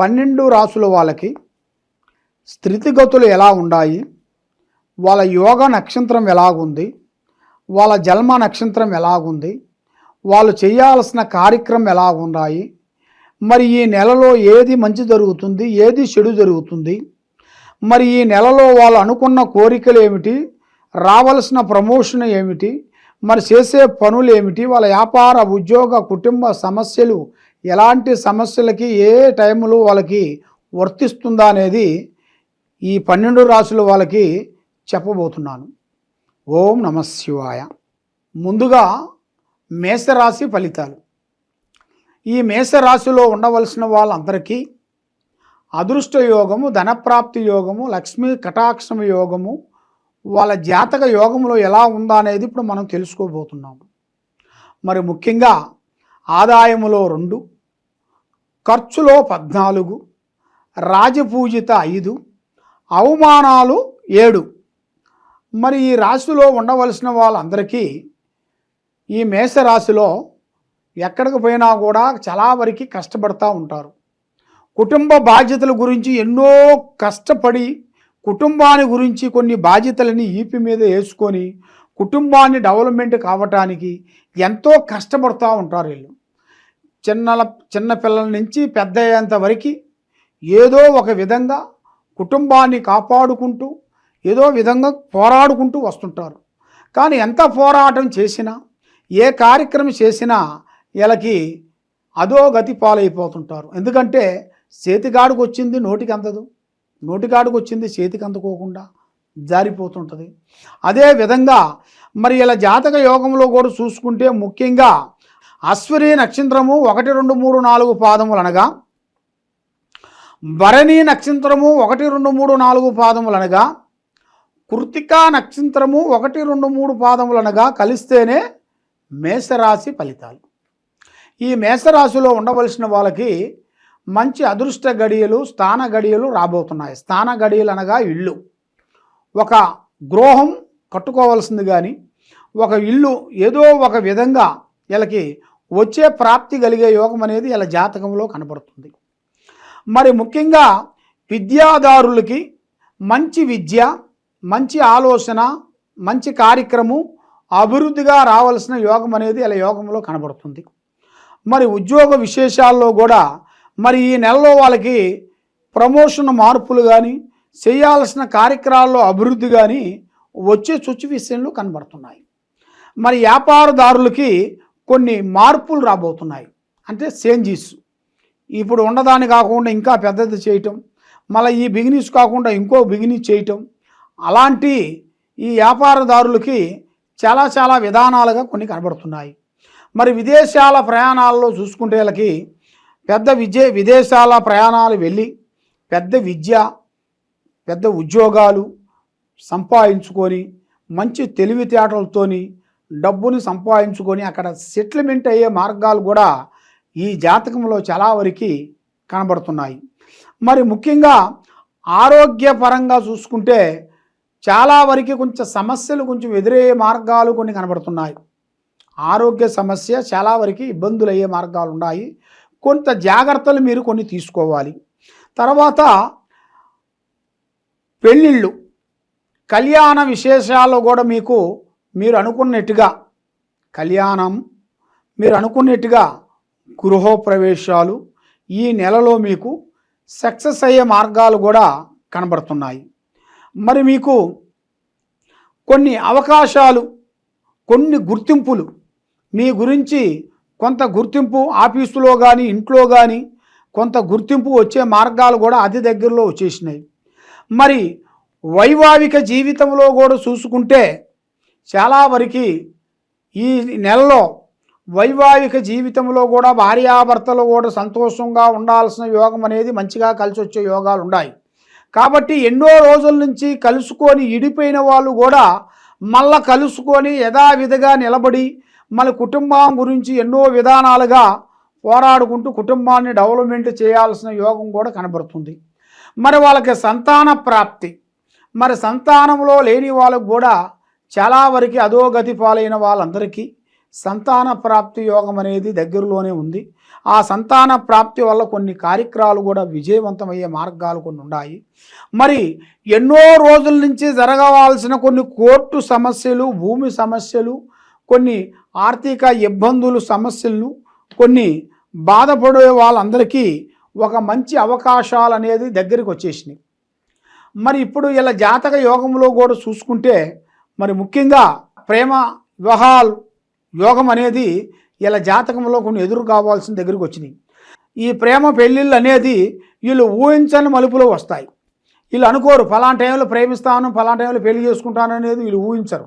పన్నెండు రాసుల వాళ్ళకి స్థితిగతులు ఎలా ఉన్నాయి వాళ్ళ యోగ నక్షత్రం ఎలాగుంది? వాళ్ళ జన్మ నక్షత్రం ఎలాగుంది? వాళ్ళు చేయాల్సిన కార్యక్రమం ఎలా ఉన్నాయి? మరి ఈ నెలలో ఏది మంచి జరుగుతుంది? ఏది చెడు జరుగుతుంది? మరి ఈ నెలలో వాళ్ళు అనుకున్న కోరికలు ఏమిటి? రావలసిన ప్రమోషన్ ఏమిటి? మరి చేసే పనులు ఏమిటి? వాళ్ళ వ్యాపార ఉద్యోగ కుటుంబ సమస్యలు ఎలాంటి సమస్యలకి ఏ టైంలో వాళ్ళకి వర్తిస్తుందా అనేది ఈ పన్నెండు రాసులు వాళ్ళకి చెప్పబోతున్నాను. ఓం నమ శివాయ. ముందుగా మేషరాశి ఫలితాలు. ఈ మేషరాశిలో ఉండవలసిన వాళ్ళందరికీ అదృష్ట యోగము ధనప్రాప్తి యోగము లక్ష్మీ కటాక్షం యోగము వాళ్ళ జాతక యోగంలో ఎలా ఉందా అనేది ఇప్పుడు మనం తెలుసుకోబోతున్నాము. మరి ముఖ్యంగా ఆదాయములో రెండు ఖర్చులో పద్నాలుగు రాజపూజిత ఐదు అవమానాలు ఏడు. మరి ఈ రాశిలో ఉండవలసిన వాళ్ళందరికీ ఈ మేషరాశిలో ఎక్కడికి పోయినా కూడా చాలా వరకు కష్టపడుతూ ఉంటారు. కుటుంబ బాధ్యతల గురించి ఎన్నో కష్టపడి కుటుంబాన్ని గురించి కొన్ని బాధ్యతలని ఈపి మీద వేసుకొని కుటుంబాన్ని డెవలప్మెంట్ కావటానికి ఎంతో కష్టపడుతూ ఉంటారు వీళ్ళు. చిన్నల చిన్న పిల్లల నుంచి పెద్ద అయ్యేంత వరకు ఏదో ఒక విధంగా కుటుంబాన్ని కాపాడుకుంటూ ఏదో విధంగా పోరాడుకుంటూ వస్తుంటారు. కానీ ఎంత పోరాటం చేసినా ఏ కార్యక్రమం చేసినా వీళ్ళకి అదో గతి పాలైపోతుంటారు. ఎందుకంటే చేతిగాడికి వచ్చింది నోటికి అందదు. నోటికాడికి వచ్చింది చేతికి అందుకోకుండా జారిపోతుంటుంది. అదే విధంగా మరి ఇలా జాతక యోగంలో కూడా చూసుకుంటే ముఖ్యంగా అశ్వరి నక్షత్రము ఒకటి రెండు మూడు నాలుగు పాదములు అనగా భరణి నక్షత్రము ఒకటి రెండు మూడు నాలుగు పాదములు అనగా కృతికా నక్షత్రము ఒకటి రెండు మూడు పాదములు అనగా కలిస్తేనే మేషరాశి ఫలితాలు. ఈ మేషరాశిలో ఉండవలసిన వాళ్ళకి మంచి అదృష్ట గడియలు స్థాన గడియలు రాబోతున్నాయి. స్థాన గడియలు అనగా ఇల్లు. ఒక గృహం కట్టుకోవాల్సింది కానీ ఒక ఇల్లు ఏదో ఒక విధంగా వీళ్ళకి వచ్చే ప్రాప్తి కలిగే యోగం అనేది ఇలా జాతకంలో కనబడుతుంది మరి ముఖ్యంగా విద్యాదారులకి మంచి విద్య మంచి ఆలోచన మంచి కార్యక్రమం అభివృద్ధిగా రావాల్సిన యోగం అనేది ఇలా యోగంలో కనబడుతుంది. మరి ఉద్యోగ విశేషాల్లో కూడా మరి ఈ నెలలో వాళ్ళకి ప్రమోషన్ మార్పులు కానీ చేయాల్సిన కార్యక్రమాల్లో అభివృద్ధి కానీ వచ్చే చుచ్చు విషయంలో కనబడుతున్నాయి. మరి వ్యాపారదారులకి కొన్ని మార్పులు రాబోతున్నాయి. అంటే చేంజెస్. ఇప్పుడు ఉన్నదాన్ని కాకుండా ఇంకా పెద్దది చేయటం మళ్ళీ ఈ బిగినీస్ కాకుండా ఇంకో బిగినీస్ చేయటం అలాంటి ఈ వ్యాపారదారులకి చాలా చాలా విధానాలుగా కొన్ని కనబడుతున్నాయి. మరి విదేశాల ప్రయాణాల్లో చూసుకుంటే వాళ్ళకి పెద్ద విద్య విదేశాల ప్రయాణాలు వెళ్ళి పెద్ద విద్య పెద్ద ఉద్యోగాలు సంపాదించుకొని మంచి తెలివితేటలతోని డబ్బుని సంపాదించుకొని అక్కడ సెటిల్మెంట్ అయ్యే మార్గాలు కూడా ఈ జాతకంలో చాలా వరకు కనబడుతున్నాయి. మరి ముఖ్యంగా ఆరోగ్యపరంగా చూసుకుంటే చాలా వరకు కొంచెం సమస్యలు కొంచెం ఎదురయ్యే మార్గాలు కొన్ని కనబడుతున్నాయి. ఆరోగ్య సమస్య చాలా వరకు ఇబ్బందులు అయ్యే మార్గాలు ఉన్నాయి. కొంత జాగ్రత్తలు మీరు కొన్ని తీసుకోవాలి. తర్వాత పెళ్ళిళ్ళు కళ్యాణ విశేషాల్లో కూడా మీకు మీరు అనుకున్నట్టుగా కళ్యాణం మీరు అనుకున్నట్టుగా గృహప్రవేశాలు ఈ నెలలో మీకు సక్సెస్ అయ్యే మార్గాలు కూడా కనబడుతున్నాయి. మరి మీకు కొన్ని అవకాశాలు కొన్ని గుర్తింపులు మీ గురించి కొంత గుర్తింపు ఆఫీసులో కానీ ఇంట్లో కానీ కొంత గుర్తింపు వచ్చే మార్గాలు కూడా అతి దగ్గరలో వచ్చేసినాయి. మరి వైవాహిక జీవితంలో కూడా చూసుకుంటే చాలా వరకు ఈ నెలలో వైవాహిక జీవితంలో కూడా భార్యాభర్తలు కూడా సంతోషంగా ఉండాల్సిన యోగం అనేది మంచిగా కలిసి వచ్చే యోగాలు ఉన్నాయి. కాబట్టి ఎన్నో రోజుల నుంచి కలుసుకొని ఇడిపోయిన వాళ్ళు కూడా మళ్ళా కలుసుకొని యథావిధిగా నిలబడి మన కుటుంబం గురించి ఎన్నో విధానాలుగా పోరాడుకుంటూ కుటుంబాన్ని డెవలప్మెంట్ చేయాల్సిన యోగం కూడా కనబడుతుంది. మరి వాళ్ళకి సంతాన ప్రాప్తి మరి సంతానంలో లేని వాళ్ళకు కూడా చాలా వరకు అధోగతి పాలైన వాళ్ళందరికీ సంతాన ప్రాప్తి యోగం అనేది దగ్గరలోనే ఉంది. ఆ సంతాన ప్రాప్తి వల్ల కొన్ని కార్యక్రమాలు కూడా విజయవంతమయ్యే మార్గాలు కొన్ని ఉన్నాయి. మరి ఎన్నో రోజుల నుంచి జరగవలసిన కొన్ని కోర్టు సమస్యలు భూమి సమస్యలు కొన్ని ఆర్థిక ఇబ్బందులు సమస్యలను కొన్ని బాధపడే వాళ్ళందరికీ ఒక మంచి అవకాశాలు అనేది దగ్గరికి వచ్చేసినాయి. మరి ఇప్పుడు ఇలా జాతక యోగంలో కూడా చూసుకుంటే మరి ముఖ్యంగా ప్రేమ వివాహాలు యోగం అనేది ఇలా జాతకంలో కొన్ని ఎదురు కావాల్సిన దగ్గరికి వచ్చినాయి. ఈ ప్రేమ పెళ్ళిళ్ళు అనేది వీళ్ళు ఊహించని మలుపులో వస్తాయి. వీళ్ళు అనుకోరు ఫలానా టైంలో ప్రేమిస్తాను ఫలానా టైంలో పెళ్ళి చేసుకుంటాను అనేది వీళ్ళు ఊహించరు.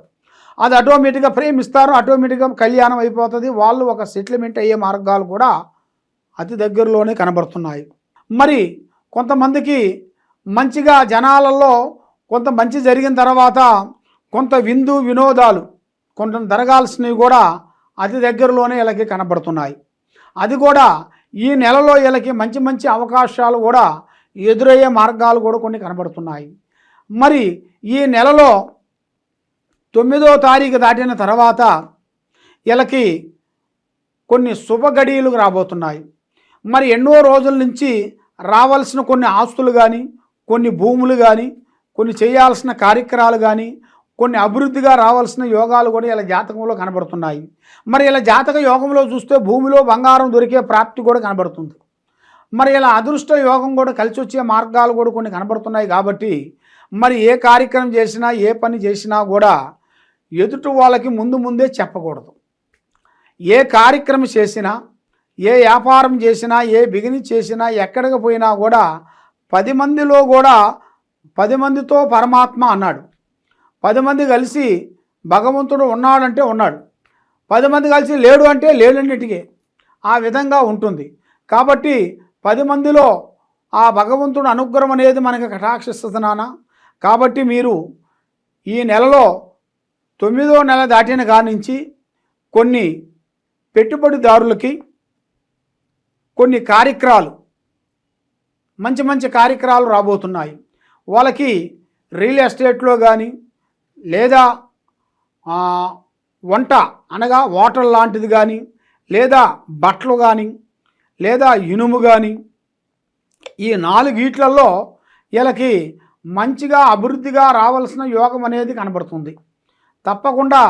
అది ఆటోమేటిక్గా ప్రేమిస్తారు ఆటోమేటిక్గా కళ్యాణం అయిపోతుంది. వాళ్ళు ఒక సెటిల్మెంట్ అయ్యే మార్గాలు కూడా అతి దగ్గరలోనే కనబడుతున్నాయి. మరి కొంతమందికి మంచిగా జనాలలో కొంత మంచి జరిగిన తర్వాత కొంత విందు వినోదాలు కొంత జరగాల్సినవి కూడా అతి దగ్గరలోనే వీళ్ళకి కనబడుతున్నాయి. అది కూడా ఈ నెలలో వీళ్ళకి మంచి మంచి అవకాశాలు కూడా ఎదురయ్యే మార్గాలు కూడా కొన్ని కనబడుతున్నాయి. మరి ఈ నెలలో తొమ్మిదో తారీఖు దాటిన తర్వాత వీళ్ళకి కొన్ని శుభ గడియలు రాబోతున్నాయి. మరి ఎన్నో రోజుల నుంచి రావాల్సిన కొన్ని ఆస్తులు కానీ కొన్ని భూములు కానీ కొన్ని చేయాల్సిన కార్యక్రమాలు కానీ కొన్ని అభివృద్ధిగా రావాల్సిన యోగాలు కూడా ఇలా జాతకంలో కనబడుతున్నాయి. మరి ఇలా జాతక యోగంలో చూస్తే భూమిలో బంగారం దొరికే ప్రాప్తి కూడా కనబడుతుంది. మరి ఇలా అదృష్ట యోగం కూడా కలిసి వచ్చే మార్గాలు కూడా కొన్ని కనబడుతున్నాయి కాబట్టి మరి ఏ కార్యక్రమం చేసినా ఏ పని చేసినా కూడా ఎదుటి వాళ్ళకి ముందు ముందే చెప్పకూడదు. ఏ కార్యక్రమం చేసినా ఏ వ్యాపారం చేసినా ఏ బిగినింగ్ చేసినా ఎక్కడికి పోయినా కూడా పది మందిలో కూడా పది మందితో పరమాత్మ అన్నాడు. పది మంది కలిసి భగవంతుడు ఉన్నాడంటే ఉన్నాడు. పది మంది కలిసి లేడు అంటే లేడన్నిటికీ ఆ విధంగా ఉంటుంది. కాబట్టి పది మందిలో ఆ భగవంతుడు అనుగ్రహం అనేది మనకి కటాక్షిస్తుంది నాన్న కాబట్టి మీరు ఈ నెలలో తొమ్మిదో నెల దాటిన కానించి కొన్ని పెట్టుబడిదారులకి కొన్ని కార్యక్రమాలు మంచి మంచి కార్యక్రమాలు రాబోతున్నాయి. వాళ్ళకి రియల్ ఎస్టేట్లో కానీ లేదా వంట అనగా వాటర్ లాంటిది కానీ లేదా బట్టలు కానీ లేదా ఇనుము కానీ ఈ నాలుగీట్లలో వీళ్ళకి మంచిగా అభివృద్ధిగా రావాల్సిన యోగం అనేది కనబడుతుంది. తప్పకుండా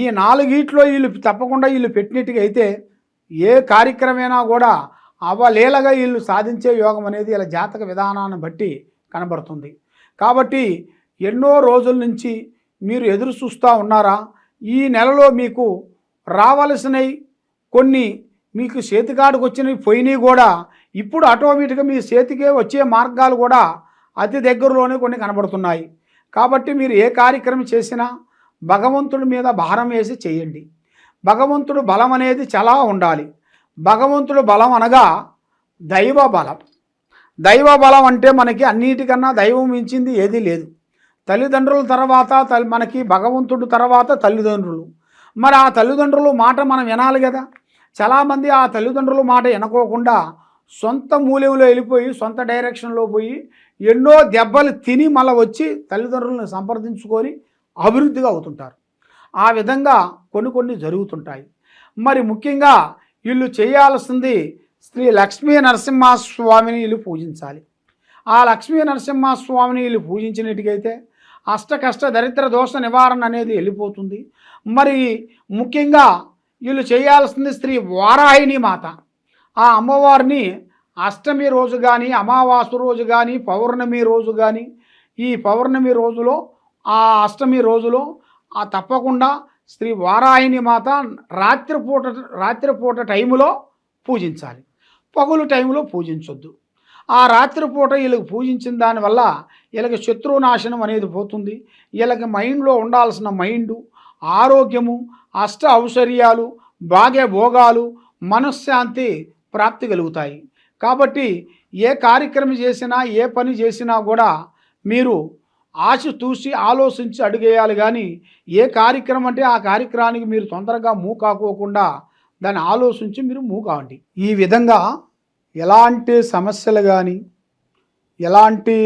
ఈ నాలుగీట్లో వీళ్ళు తప్పకుండా వీళ్ళు పెట్టినట్టుగా అయితే ఏ కార్యక్రమైనా కూడా అవలీలగా వీళ్ళు సాధించే యోగం అనేది ఇలా జాతక విధానాన్ని బట్టి కనబడుతుంది. కాబట్టి ఎన్నో రోజుల నుంచి మీరు ఎదురు చూస్తూ ఉన్నారా? ఈ నెలలో మీకు రావలసినవి కొన్ని మీకు చేతికాడికి వచ్చినవి పోయినవి కూడా. ఇప్పుడు ఆటోమేటిక్గా మీ చేతికే వచ్చే మార్గాలు కూడా అతి దగ్గరలోనే కొన్ని కనబడుతున్నాయి. కాబట్టి మీరు ఏ కార్యక్రమం చేసినా భగవంతుడి మీద భారం వేసి చేయండి. భగవంతుడు బలం అనేది చాలా ఉండాలి. భగవంతుడు బలం అనగా దైవ బలం. దైవ బలం అంటే మనకి అన్నిటికన్నా దైవం మించింది ఏదీ లేదు. తల్లిదండ్రుల తర్వాత తల్ మనకి భగవంతుడు తర్వాత తల్లిదండ్రులు. మరి ఆ తల్లిదండ్రుల మాట మనం వినాలి కదా. చాలామంది ఆ తల్లిదండ్రుల మాట వినకోకుండా సొంత మూల్యంలో వెళ్ళిపోయి సొంత డైరెక్షన్లో పోయి ఎన్నో దెబ్బలు తిని మళ్ళీ వచ్చి తల్లిదండ్రులను సంప్రదించుకొని అభివృద్ధిగా అవుతుంటారు. ఆ విధంగా కొన్ని కొన్ని జరుగుతుంటాయి. మరి ముఖ్యంగా వీళ్ళు చేయాల్సింది శ్రీ లక్ష్మీ నరసింహస్వామిని వీళ్ళు పూజించాలి. ఆ లక్ష్మీ నరసింహస్వామిని వీళ్ళు పూజించినట్టుకైతే అష్ట కష్ట దరిద్ర దోష నివారణ అనేది వెళ్ళిపోతుంది. మరి ముఖ్యంగా వీళ్ళు చేయాల్సింది శ్రీ వారాహిణి మాత. ఆ అమ్మవారిని అష్టమి రోజు కానీ అమావాస్య రోజు కానీ పౌర్ణమి రోజు కానీ ఈ పౌర్ణమి రోజులో ఆ అష్టమి రోజులో ఆ తప్పకుండా శ్రీ వారాయిని మాత రాత్రిపూట రాత్రిపూట టైములో పూజించాలి. పగులు టైంలో పూజించొద్దు. ఆ రాత్రిపూట వీళ్ళకి పూజించిన దానివల్ల వీళ్ళకి శత్రునాశనం అనేది పోతుంది. వీళ్ళకి మైండ్లో ఉండాల్సిన మైండు ఆరోగ్యము అష్ట ఔశ్వర్యాలు భాగ్య భోగాలు మనశ్శాంతి ప్రాప్తి కలుగుతాయి. కాబట్టి ఏ కార్యక్రమం చేసినా ఏ పని చేసినా కూడా మీరు ఆశ చూసి ఆలోచించి అడిగేయాలి కానీ ఏ కార్యక్రమం అంటే ఆ కార్యక్రమానికి మీరు తొందరగా మూకాకోకుండా దాన్ని ఆలోచించి మీరు మూకావండి ఈ విధంగా ఎలాంటి సమస్యలు కానీ ఎలాంటి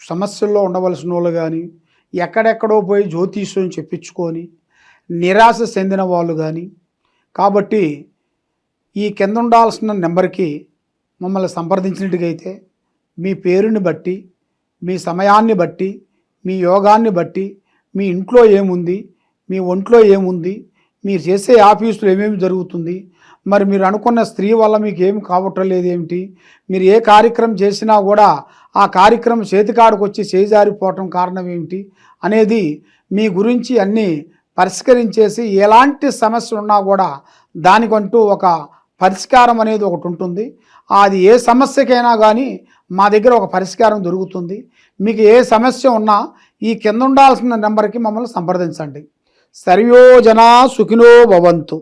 సమస్యల్లో ఉండవలసిన వాళ్ళు కానీ ఎక్కడెక్కడో పోయి జ్యోతిష్యం చెప్పించుకొని నిరాశ చెందిన వాళ్ళు కానీ కాబట్టి ఈ కింద ఉండాల్సిన నెంబర్కి మమ్మల్ని సంప్రదించినట్టుగైతే మీ పేరుని బట్టి మీ సమయాన్ని బట్టి మీ యోగాన్ని బట్టి మీ ఇంట్లో ఏముంది మీ ఒంట్లో ఏముంది మీరు చేసే ఆఫీసులో ఏమేమి జరుగుతుంది మరి మీరు అనుకున్న స్త్రీ వల్ల మీకు ఏమి కావట్లేదు ఏమిటి? మీరు ఏ కార్యక్రమం చేసినా కూడా ఆ కార్యక్రమం చేతికాడికి వచ్చి చేజారిపోవటం కారణం ఏమిటి? అనేది మీ గురించి అన్నీ పరిష్కరించేసి ఎలాంటి సమస్య ఉన్నా కూడా దానికంటూ ఒక పరిష్కారం అనేది ఒకటి ఉంటుంది. అది ఏ సమస్యకైనా కానీ మా దగ్గర ఒక పరిష్కారం దొరుకుతుంది. మీకు ఏ సమస్య ఉన్నా ఈ కింద ఉండాల్సిన నెంబర్కి మమ్మల్ని సంప్రదించండి. సర్వో సుఖినో భవంతు.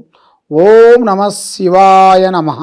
ఓం నమ శివాయ నమః.